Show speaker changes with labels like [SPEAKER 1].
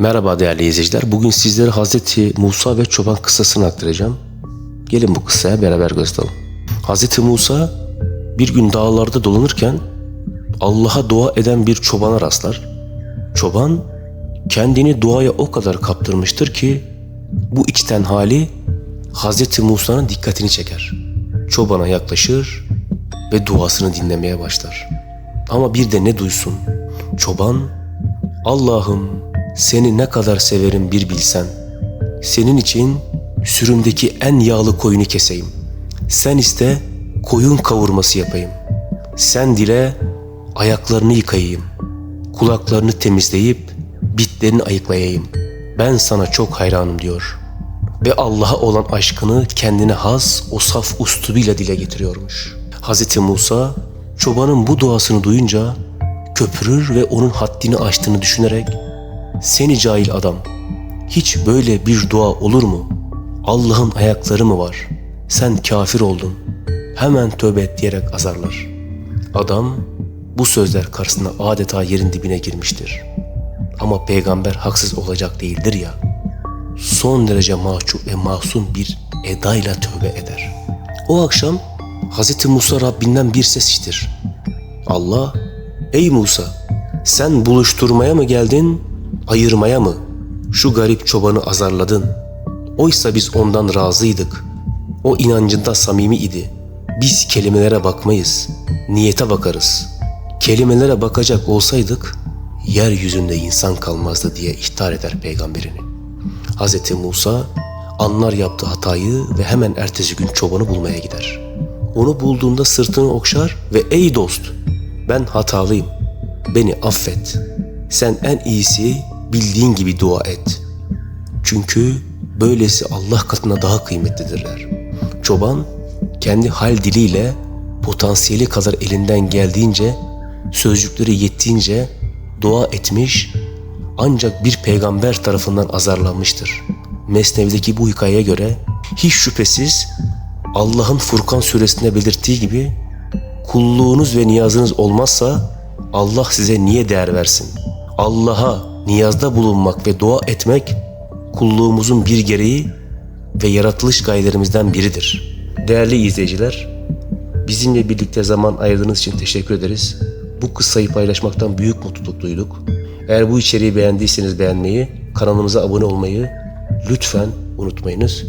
[SPEAKER 1] Merhaba değerli izleyiciler. Bugün sizlere Hazreti Musa ve çoban kıssasını aktaracağım. Gelin bu kıssaya beraber göz atalım. Hazreti Musa bir gün dağlarda dolanırken Allah'a dua eden bir çobana rastlar. Çoban kendini duaya o kadar kaptırmıştır ki bu içten hali Hazreti Musa'nın dikkatini çeker. Çobana yaklaşır ve duasını dinlemeye başlar. Ama bir de ne duysun? Çoban Allah'ım seni ne kadar severim bir bilsen. Senin için sürümdeki en yağlı koyunu keseyim. Sen iste koyun kavurması yapayım. Sen dile ayaklarını yıkayayım. Kulaklarını temizleyip bitlerini ayıklayayım. Ben sana çok hayranım diyor. Ve Allah'a olan aşkını kendine has o saf ustubuyla dile getiriyormuş. Hz. Musa çobanın bu duasını duyunca köpürür ve onun haddini aştığını düşünerek seni cahil adam hiç böyle bir dua olur mu? Allah'ın ayakları mı var? Sen kafir oldun. Hemen tövbe et diyerek azarlar. Adam bu sözler karşısında adeta yerin dibine girmiştir. Ama peygamber haksız olacak değildir ya. Son derece mahcup ve masum bir edayla tövbe eder. O akşam Hz. Musa Rabbinden bir ses işitir. Allah, ey Musa sen buluşturmaya mı geldin, ayırmaya mı? Şu garip çobanı azarladın. Oysa biz ondan razıydık. O inancında samimi idi. Biz kelimelere bakmayız, niyete bakarız. Kelimelere bakacak olsaydık, yeryüzünde insan kalmazdı diye ihtar eder peygamberini. Hz. Musa anlar yaptığı hatayı ve hemen ertesi gün çobanı bulmaya gider. Onu bulduğunda sırtını okşar ve ey dost ben hatalıyım. Beni affet. Sen en iyisi bildiğin gibi dua et. Çünkü böylesi Allah katına daha kıymetlidirler. Çoban kendi hal diliyle potansiyeli kadar elinden geldiğince sözcükleri yettiğince dua etmiş ancak bir peygamber tarafından azarlanmıştır. Mesnev'deki bu hikayeye göre hiç şüphesiz Allah'ın Furkan suresinde belirttiği gibi kulluğunuz ve niyazınız olmazsa Allah size niye değer versin? Allah'a niyazda bulunmak ve dua etmek kulluğumuzun bir gereği ve yaratılış gayelerimizden biridir. Değerli izleyiciler, bizimle birlikte zaman ayırdığınız için teşekkür ederiz. Bu kıssayı paylaşmaktan büyük mutluluk duyduk. Eğer bu içeriği beğendiyseniz beğenmeyi, kanalımıza abone olmayı lütfen unutmayınız.